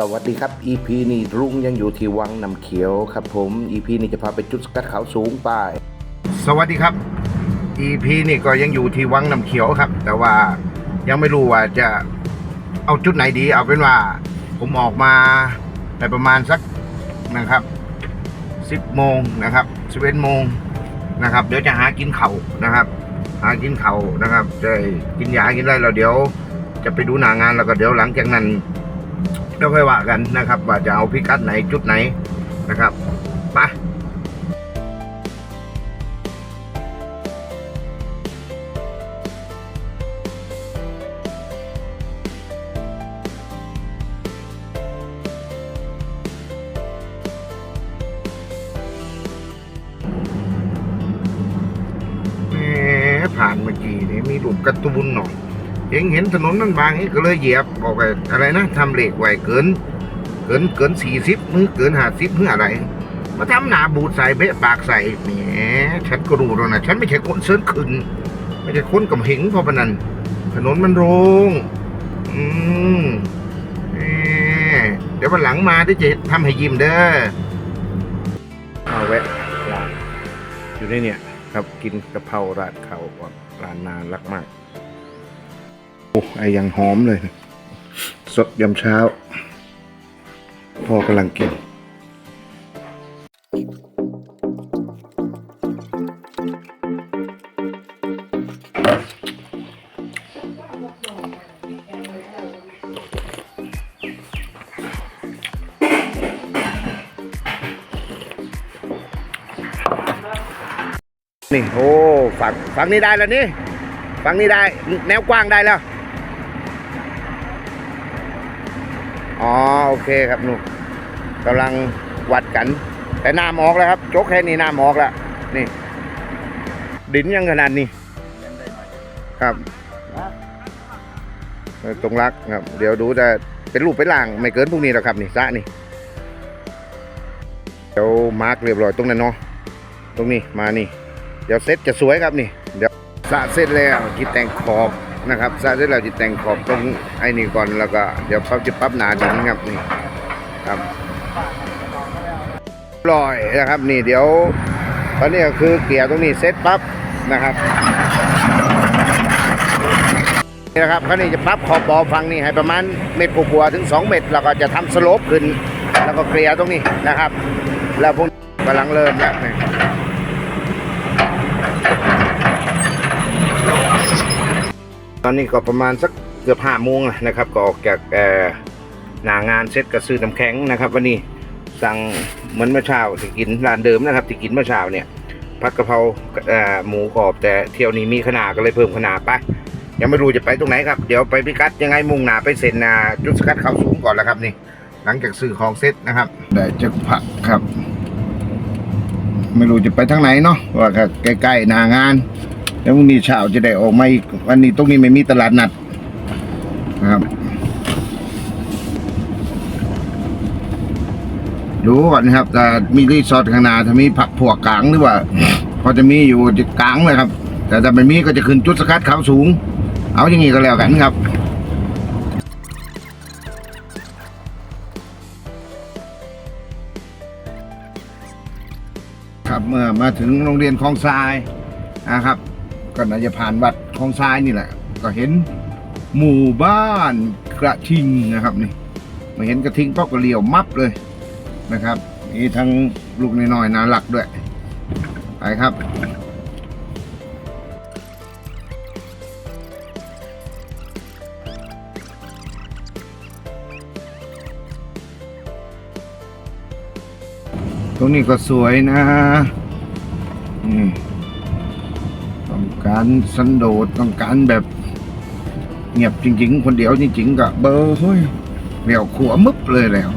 สวัสดีครับ EP นี้ลุงยังอยู่ที่วังน้ำเขียวครับผม EP นี้จะพาไปจุดสกัดเขาสูงไป สวัสดีครับ EP นี่ก็ยังอยู่ที่วังน้ำเขียวครับ แต่ว่ายังไม่รู้ว่าจะเอาจุดไหนดี เอาเป็นว่า ผมออกมาในประมาณสักนะครับ 10โมงนะครับ11โมงนะครับ เดี๋ยวจะหากินเขานะครับ หากินเขานะครับจะกินยากินอะไรแล้วเดี๋ยว จะไปดูหนางานแล้วก็เดี๋ยวหลังจากนั้น เดี๋ยวค่อยว่ากันนะครับ ว่าจะเอาพิกัดไหนจุดไหนนะครับไป เห็นเห็นถนนนั่นบางนี่ก็เลยเหยียบบอกไปอะไรนะทำเหล็กไว้เกิน เกินเกินสี่สิบมือเกินห้าสิบมืออะไรมาทำหนาบูดใส่เบะปากใส่แหมฉันก็รู้แล้วนะฉันไม่ใช่คนเซิร์นขึ้นไม่ใช่คนกับเหงพราะปนันถนนมันโรงอืมเดี๋ยววันหลังมาที่จะทำให้ยิ้มเด้อเอาแวะร้านอยู่ในเนี่ย ครับกินกะเพราราดข้าก่อนร้านนานรักมาก โอ้ไอยังหอมเลย สดยามเช้า พ่อกำลังกินนี่ โอ้ ฝั่งฝั่งนี้ได้แล้วนี่ ฝั่งนี้ได้ แนวกว้างได้แล้ว อ๋อโอเคครับหนูกำลังวัดกัน แต่น้ำออกแล้วครับโจกแค่นี้น้ำออกแล้วนี่ ดินยังขนาดนี้ครับตรงรักครับ เดี๋ยวดูแต่เป็นรูปเป็นล่างไม่เกินพรุ่งนี้หรอกครับนี่สระนี่เดี๋ยวมาร์กเรียบร้อยตรงนั้นเนาะตรงนี้มานี่ เดี๋ยวเซตจะสวยครับนี่ เดี๋ยวสระเสร็จแล้วจิตแต่งขอบ นะครับสระเสร็จแล้วจิตแต่งขอบตรงไอ้นี่ก่อนแล้วก็เดี๋ยวปั๊บจะปั๊บหนาดินครับนี่ครับลอยนะครับนี่เดี๋ยว ตอนนี้ก็คือเกียร์ตรงนี้เซตปั๊บนะครับนี่นะครับเขานี่จะปรับขอบบอฟังนี่ให้ประมาณเม็ดกว่าถึง 2 เม็ดแล้วก็จะทำสโลปขึ้น แล้วก็เกลี่ยตรงนี้นะครับ แล้วพวกกำลังเริ่มแล้วนี่ ต อนนี้ก็ประมาณสักเกือบห้าโมงนะครับก็ออกจากหนางานเซ็ตกระซื้อน้ำแข็งนะครับ วันนี้สั่งเหมือนเมื่อเช้าที่กินร้านเดิมนะครับที่กินเมื่อเช้าเนี่ยผัดกะเพราหมูกรอบแต่เที่ยวนี้มีขนาดก็เลยเพิ่มขนาดไปยังไม่รู้จะไปตรงไหนครับ เดี๋ยวไปพิกัดยังไงมุ่งหนาไปเซ็นนาจุดสกัดเขาสูงก่อนแล้วครับนี่ หลังจากซื้อของเซ็ตนะครับได้จะผักครับ ไม่รู้จะไปทางไหนเนาะว่าก็ใกล้ๆหนางาน แล้วพรุ่งนี้เช้าจะได้ออกมาอีกวันนี้ตรงนี้ไม่มีตลาดนัดนะครับดูก่อนนะครับแต่มีรีสอร์ทข้างหน้าถ้ามีผักพวกกลางหรือว่า พอจะมีอยู่จะกลางเลยครับ แต่ถ้าไม่มีก็จะขึ้นจุดสกัดเขาสูง เอาอย่างนี้ก็แล้วกันครับครับเมื่อมาถึงโรงเรียนคลองทรายนะครับ ก็น่าจะผ่านวัดคลองทรายนี่แหละ ก็เห็นหมู่บ้านกระทิงนะครับนี่มาเห็นกระทิงก็กระเลียวมับเลยนะครับมีทั้งลูกน้อยๆน่ารักด้วยไปครับตรงนี้ก็สวยนะ นี่ การสันโดษต้องการแบบ เงียบจริง ๆ คนเดียวจริง ๆก็เบอร์เฮ้ยเดี่ยวขัวมึบเลยแล้ว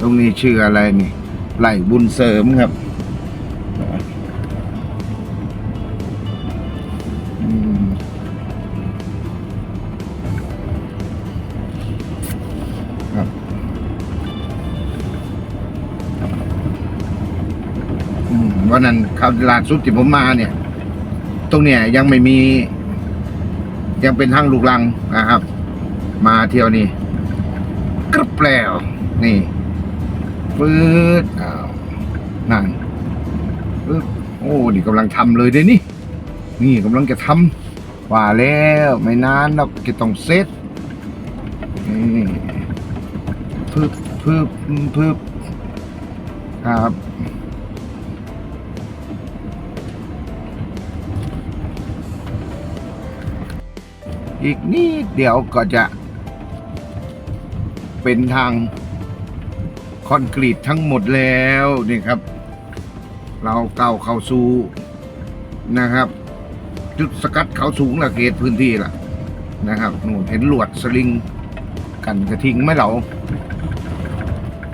ตรงนี้ชื่ออะไรนี่ไหลบุญเสริมครับวันนั้นข่าวตลาดสุดที่ผมมาเนี่ย ตรงเนี้ยยังไม่มี ยังเป็นทางลูกลังนะครับ มาเที่ยวนี้กรึบแล้วนี่ปื๊ดอ้าวนั่นปึ๊บโอ้นี่กำลังทำเลยเด้นี่นี่กำลังจะทำว่าแล้วไม่นานเราจะต้องเซตนี่พึบพึบพึบครับ อีกนิดเดียวก็จะ เป็นทางคอนกรีตทั้งหมดแล้วนี่ครับ เราเก้าเข้าสู่นะครับ จุดสกัดเขาสูงละเขตพื้นที่ละนะครับหนูเห็นหลวดสลิงกันกระทิงไหมเรา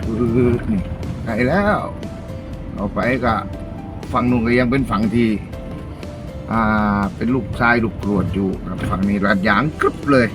เออนี่ไกลแล้วเอาไปก็ฝั่งนู้นก็ยังเป็นฝั่งที่ อ่า เป็นลูกทรายลูกกรวดอยู่ครับฝั่งนี้ลาดยางกรึบเลย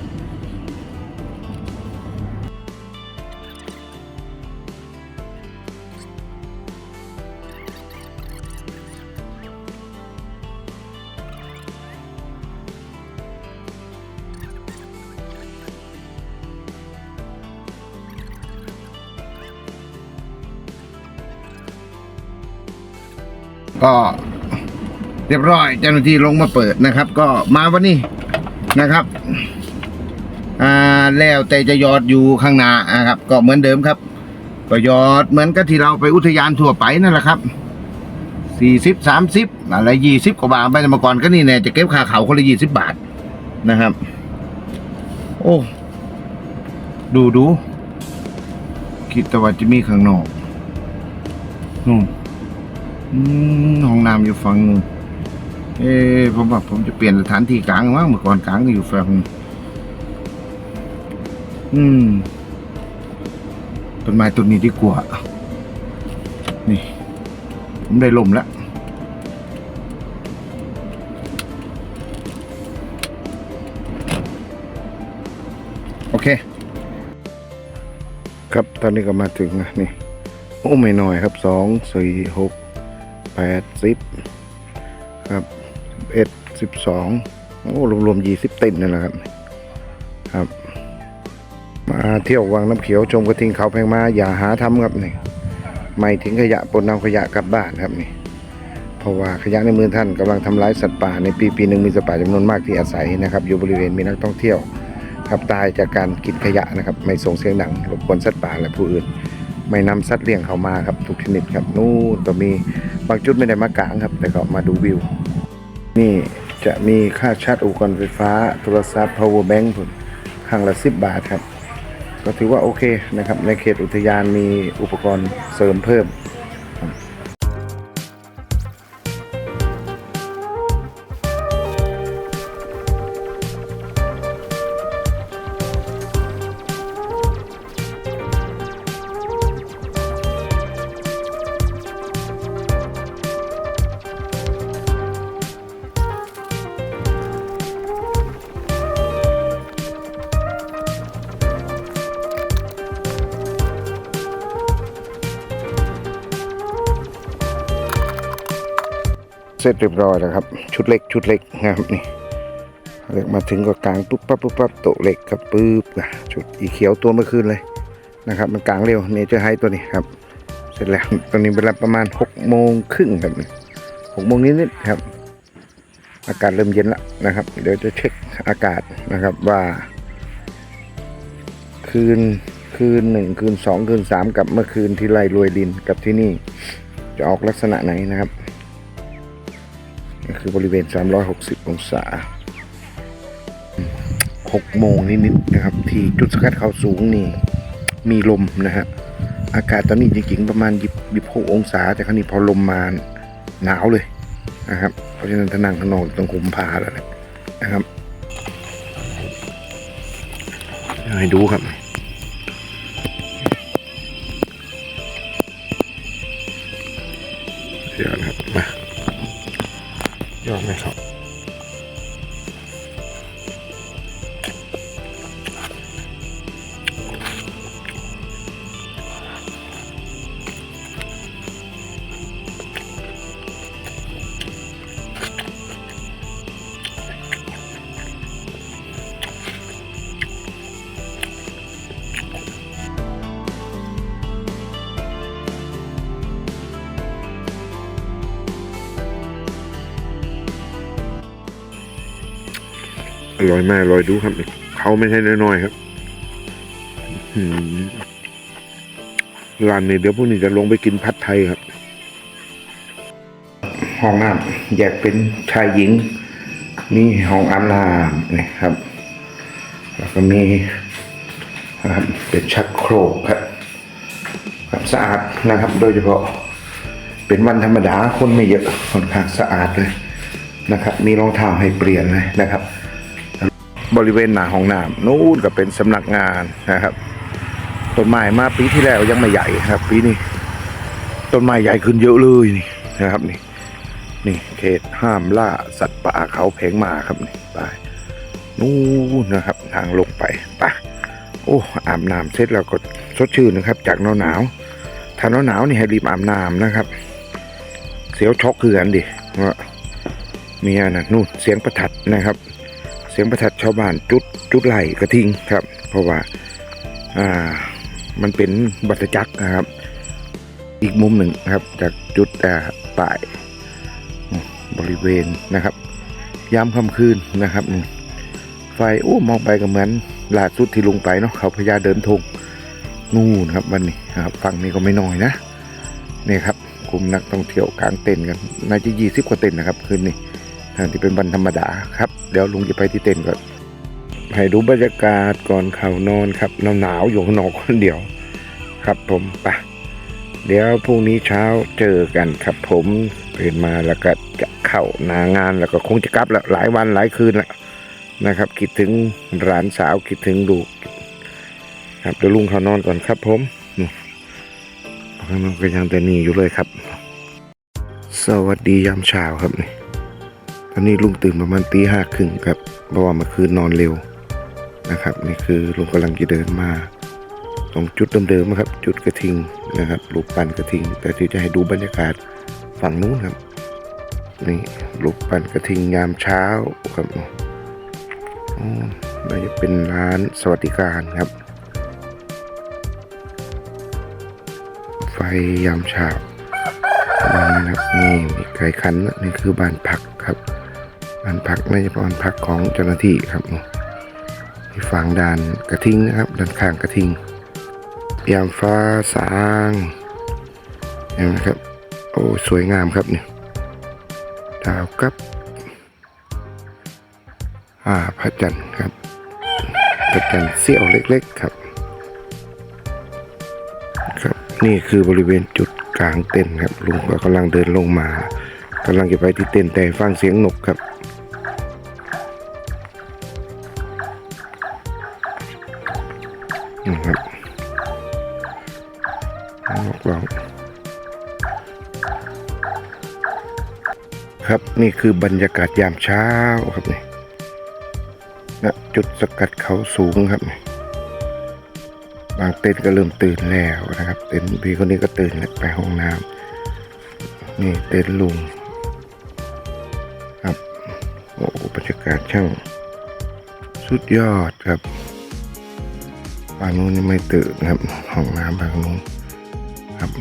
ก็ เรียบร้อยเจ้าหน้าที่ลงมาเปิดนะครับ ก็มาวันนี้นะครับอ่าแล้วแต่จะยอดอยู่ข้างหน้านะครับ ก็เหมือนเดิมครับก็ยอดเหมือนกับที่เราไปอุทยานทั่วไปนั่นแหละครับสี่สิบสามสิบอะไรยี่สิบกว่าบาทไปแต่เมื่อก่อนก็นี่เนี่ยจะเก็บค่าเขาคนละยี่สิบบาทนะครับ โอ้ดูดูคิดแต่ว่าจะมีข้างนอกนู่นห้องน้ำอยู่ฝั่งนู้น เอ้ผมว่าผมจะเปลี่ยนสถานที่กลางมั้งเมื่อก่อนกลางก็อยู่ฝั่งอืมต้นไม้ต้นนี้ดีกว่านี่ ผมได้ลมแล้วโอเค ครับตอนนี้ก็มาถึงนะนี่โอ้ไม่น้อยครับสองสี่หกแปดสิบครับ เอ็ดสิบสองโอ้รวมๆยี่สิบต็มนั่นแหละครับครับ มาเที่ยววังน้ำเขียวชมกระทิงเขาแพงมาอย่าหาทำครับนี่ไม่ทิ้งขยะปนนำขยะกลับบ้านครับนี่เพราะว่าขยะในมือท่านกำลังทำร้ายสัตว์ป่าในปีปีหนึ่งมีสัตว์ป่าจำนวนมากที่อาศัยนะครับอยู่บริเวณมีนักท่องเที่ยวครับตายจากการกินขยะนะครับไม่ส่งเสียงดังรบกวนสัตว์ป่าและผู้อื่น ไม่นำสัตว์เลี้ยงเข้ามาครับทุกชนิดครับนู่นก็มีบางจุดไม่ได้มากางครับแต่ก็มาดูวิว นี่จะมีค่าชาร์จอุปกรณ์ไฟฟ้า โทรศัพท์ power bank พุ่นครั้งละสิบบาทครับ ก็ถือว่าโอเคนะครับ ในเขตอุทยานมีอุปกรณ์เสริมเพิ่ม เสร็จเรียบร้อยแล้วครับ ชุดเล็กชุดเล็กนะครับนี่เล็กมาถึงก็กลางปุ๊บปั๊บปุ๊บปั๊บโตเล็กครับปุ๊บอะชุดอีเขียวตัวเมื่อคืนเลยนะครับ มันกลางเร็วเนเจอร์ไฮตัวนี้ครับ เสร็จแล้วตอนนี้เวลาประมาณหกโมงครึ่งครับหกโมงนิดๆครับ อากาศเริ่มเย็นแล้วนะครับ เดี๋ยวจะเช็คอากาศนะครับว่า คืนคืนหนึ่งคืนสองคืนสามกับเมื่อคืนที่ไล่รวยดินกับที่นี่ จะออกลักษณะไหนนะครับ ก็คือบริเวณ 360 องศา6โมงนิดๆนะครับ ที่จุดสกัดเขาสูงนี่ มีลมนะฮะ อากาศตอนนี้จริงๆประมาณ2 6องศา แต่ครั้นี้พอลมมาหนาวเลยนะครับ เพราะฉะนั้นถ้านั่งข้างนอกต้องคุมผ้าแล้วนะครับให้ดูครับเดี๋ยวนะครับมา ยอดไห อร่อยมากอร่อยดูครับเขาไม่ใช่น้อยๆครับร้านนี้เดี๋ยวพรุ่งนี้จะลงไปกินผัดไทยครับ ห้องน้ำแยกเป็นชายหญิง มีห้องอาบน้ำนะครับ แล้วก็มีครับเป็นชักโครกครับครับสะอาดนะครับ โดยเฉพาะ เป็นวันธรรมดาคนไม่เยอะค่อนข้างสะอาดเลยนะครับ มีรองเท้าให้เปลี่ยนเลยนะครับ บริเวณหน้าห้องน้ำนู่นก็เป็นสำนักงานนะครับต้นไม้มาปีที่แล้วยังไม่ใหญ่ครับ ปีนี้ต้นไม้ใหญ่ขึ้นเยอะเลยนี่นะครับนี่นี่เขตห้ามล่าสัตว์ป่าเขาแผงมาครับนี่ไปนู่นนะครับ ทางลงไปไปโอ้อาบน้ำเสร็จแล้วก็สดชื่นนะครับ จากหนาวหนาวถ้าหนาวหนาวนี่ให้รีบอาบน้ำนะครับ เสียวช็อกคือกันดิว่ามีอันะนู่นเสียงประทัดนะครับ เสียงประทัดชาวบ้านจุดจุดไหลกระทิงครับ เพราะว่าอ่ามันเป็นบัตรจักรนะครับ อีกมุมหนึ่งนะครับ จากจุดอ่าป่ายบริเวณนะครับยามค่ำคืนนะครับไฟโอ้มองไปก็เหมือนล่าสุดที่ลงไปเนาะเขาพญาเดินทงนู่นครับวันนี้ครับฝั่งนี้ก็ไม่น้อยนะนี่ครับกลุ่มนักท่องเที่ยวกลางเต็นท์กันน่าจะยี่สิบกว่าเต็นท์นะครับคืนนี้ ทางที่เป็นวันธรรมดาครับ เดี๋ยวลุงจะไปที่เต็นท์ก่อนให้ดูบรรยากาศก่อนเข้านอนครับหนาวหนาวๆอยู่ข้างนอกคนเดียว ครับผมไปเดี๋ยวพรุ่งนี้เช้าเจอกันครับ ผมตื่นมาแล้วก็จะเข้านางานแล้วก็คงจะกลับแล้วหลายวันหลายคืนแล้วนะครับ คิดถึงหลานสาวคิดถึงลูกครับเดี๋ยวลุงเขานอนก่อนครับ ผมนู่นข้างนอกก็ยังแต่นี่อยู่เลยครับ สวัสดียามเช้าครับนี่ ตอนนี้ลุงตื่นประมาณตีห้าครึ่งครับเพราะว่าเมื่อคืนนอนเร็วนะครับนี่คือลุงกำลังจะเดินมาตรงจุดเดิมๆนะครับ จุดกระทิงนะครับรูปปั้นกระทิง แต่ที่จะให้ดูบรรยากาศฝั่งนู้นครับนี่รูปปั้นกระทิงยามเช้าครับน่าจะเป็นร้านสวัสดิการครับ ไฟยามเช้าประมาณนี้นะครับนี่มีไก่คันนะนี่คือบ้านพัก ครันพักน่าจะเป็นบ้านพักของเจ้าหน้าที่ครับมีฝั่งด้านกระทิงนะครับด้านข้างกระทิงยามฟ้าสางเห็นไหมครับ โอ้สวยงามครับเนี่ยดาวกับอ่าพระจันทร์ครับพระจันทร์เสี้ยวเล็กๆครับ ครับนี่คือบริเวณจุดกลางเต็นท์ครับลุงก็กำลังเดินลงมากำลังจะไปที่เต็นท์แต่ฟังเสียงนกครับ ครับนี่คือบรรยากาศยามเช้าครับนี่ณจุดสกัดเขาสูงครับนี่บางเต็นก็เริ่มตื่นแล้วนะครับ เต็นพี่คนนี้ก็ตื่นแล้วไปห้องน้ำนี่เต็นลุงครับโอ้บรรยากาศช่างสุดยอดครับบางนู้นยังไม่ตื่นครับห้องน้ำบางนู้นครับ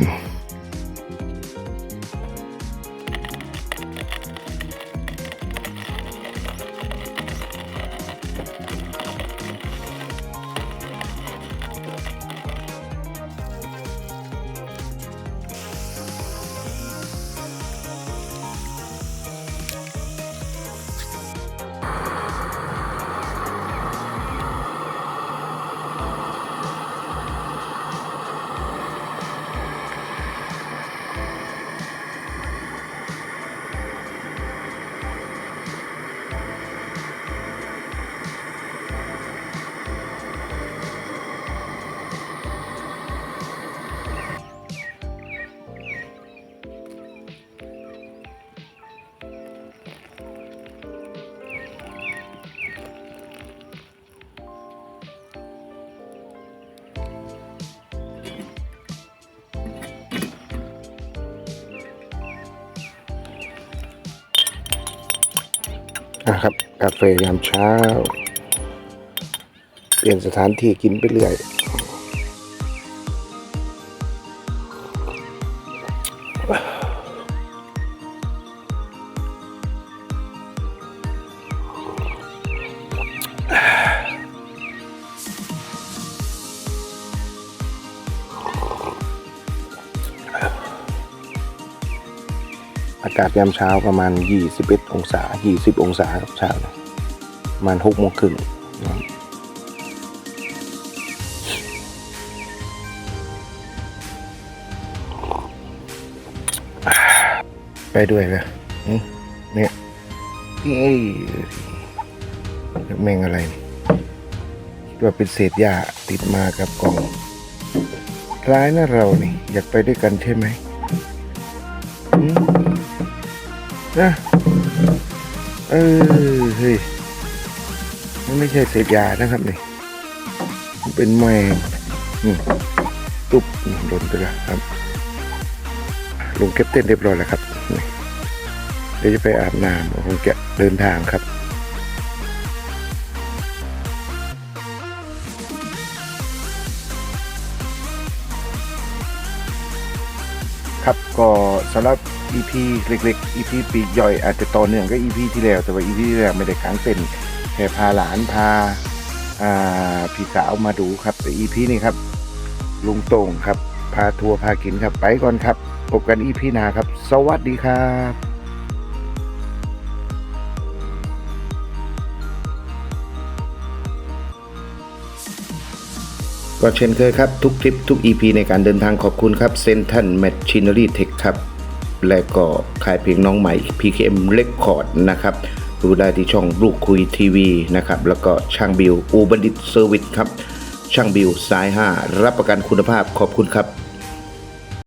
กาแฟยามเช้า เปลี่ยนสถานที่กินไปเรื่อย ศยามเช้าประมาณ 21 องศา 20 องศาครับเช้านะประมาณ6โมงครึ่งไปด้วยเลยเนี่ยเอ้ยแมงอะไรนี่คิดว่าเป็นเศษหญ้าติดมากับกล่องคล้ายนะเรานี่ อยากไปด้วยกันใช่ไหม นะเออเฮ้ยมันไม่ใช่เศษยานะครับนี่มันเป็นแมงอืมตุ๊บโดนไปแล้วครับ ลงเก็บเต้นเรียบร้อยแล้วครับเดี๋ยวจะไปอาบน้ำคงจะเดินทางครับครับก็สำหรับ EP เล็กๆ EP ปีกย่อยอาจจะต่อเนื่องก็ EP ที่แล้ว แต่ว่า EP ที่แล้วไม่ได้ค้างเป็นแค่พาหลานพาพี่สาวมาดูครับแต่ EP นี้ครับ ลุงโต่งครับ พาทัวร์พากินครับไปก่อนครับพบกัน EP หน้าครับ สวัสดีครับก็เช่นเคยครับ ทุกคลิปทุก EP ในการเดินทางขอบคุณครับเซนทันแมชชิน n รีเทคครับ และก็ขายเพลงน้องใหม่ PKM Record นะครับดูได้ที่ช่องลูกคุยทีวีนะครับ แล้วก็ช่างบิวอูบันดิตเซอร์วิสครับ ช่างบิวสาย 5 รับประกันคุณภาพขอบคุณครับ